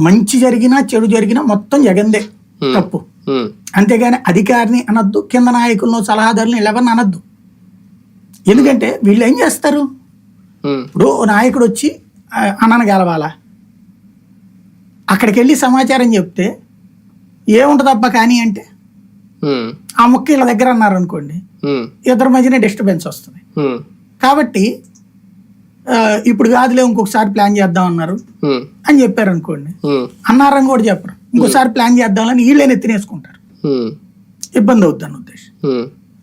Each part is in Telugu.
మంచి జరిగినా చెడు జరిగినా మొత్తం జగందే. తప్పు. అంతేగాని అధికారిని అనొద్దు కింద నాయకులను సలహాదారులను ఎవరిని అనొద్దు. ఎందుకంటే వీళ్ళు ఏం చేస్తారు? ఇప్పుడు నాయకుడు వచ్చి ఆ, అన్నను గెలవాలా? అక్కడికి వెళ్ళి సమాచారం చెప్తే ఏముంటుందబ్బా కానీ అంటే? ఆ ముక్క వీళ్ళ దగ్గర అన్నారు అనుకోండి ఉమ్, ఇద్దరి మధ్యనే డిస్టర్బెన్స్ వస్తుంది. కాబట్టి ఇప్పుడు కాదులే ఇంకొకసారి ప్లాన్ చేద్దాం అన్నారు. అని చెప్పారు అనుకోండి. అన్నారని కూడా చెప్పరు. ఇంకోసారి ప్లాన్ చేద్దామని వీళ్ళే నెత్తినేసుకుంటారు. ఉమ్, ఇబ్బంది అవుద్ది అన్న ఉద్దేశం.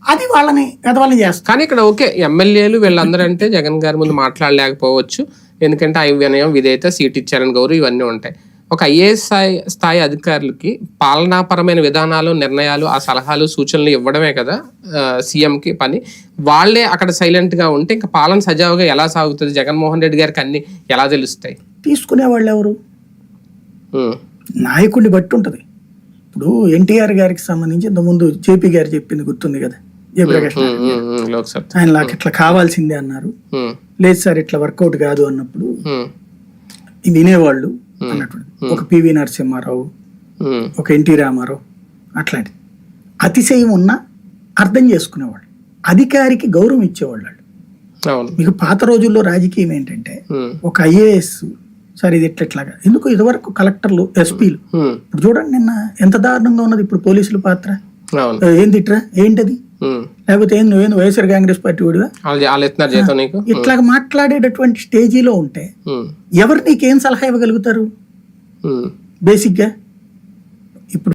అది వాళ్ళని ఎదవాళ్ళని చేస్తారు కానీ ఇక్కడ ఓకే ఎమ్మెల్యేలు వీళ్ళందరూ అంటే జగన్ గారి ముందు మాట్లాడలేకపోవచ్చు. ఎందుకంటే అవి వినయం విధేయత సీట్ ఇచ్చారని గౌరవం ఇవన్నీ ఉంటాయి. ఒక ఐఏఎస్ స్థాయి స్థాయి అధికారులకి పాలనాపరమైన విధానాలు నిర్ణయాలు ఆ సలహాలు సూచనలు ఇవ్వడమే కదా సీఎంకి పని. వాళ్ళే అక్కడ సైలెంట్గా ఉంటే ఇంకా పాలన సజావుగా ఎలా సాగుతుంది? జగన్మోహన్ రెడ్డి గారికి అన్ని ఎలా తెలుస్తాయి? తీసుకునే వాళ్ళు ఎవరు నాయకుడిని బట్టి ఉంటుంది. ఇప్పుడు ఎన్టీఆర్ గారికి సంబంధించి ఇంతకుముందు జేపీ గారు చెప్పింది గుర్తుంది కదా జయప్రకాష్ ఆయన నాకు ఇట్లా కావాల్సిందే అన్నారు. లేదు సార్ ఇట్లా వర్కౌట్ కాదు అన్నప్పుడు వినేవాళ్ళు. అన్నటువంటి ఒక పివి నరసింహారావు ఒక ఎన్టీ రామారావు అట్లాంటిది. అతిశయం ఉన్నా అర్థం చేసుకునేవాళ్ళు. అధికారికి గౌరవం ఇచ్చేవాళ్ళు. మీకు పాత రోజుల్లో రాజకీయం ఏంటంటే ఒక ఐఏఎస్ సరే ఇది ఎట్లా ఎట్లాగా ఎందుకు ఇదివరకు కలెక్టర్లు ఎస్పీలు? ఇప్పుడు చూడండి నిన్న ఎంత దారుణంగా ఉన్నది ఇప్పుడు పోలీసుల పాత్ర. అవును. ఏ, ఏం తిట్రా? ఏంటది. లేకపోతే ఏం నువ్వేంది వైఎస్ఆర్ కాంగ్రెస్ పార్టీ నీకు? ఇట్లా మాట్లాడేటటువంటి స్టేజీలో ఉంటే ఎవరు నీకేం సలహా ఇవ్వగలుగుతారు. బేసిక్గా ఇప్పుడు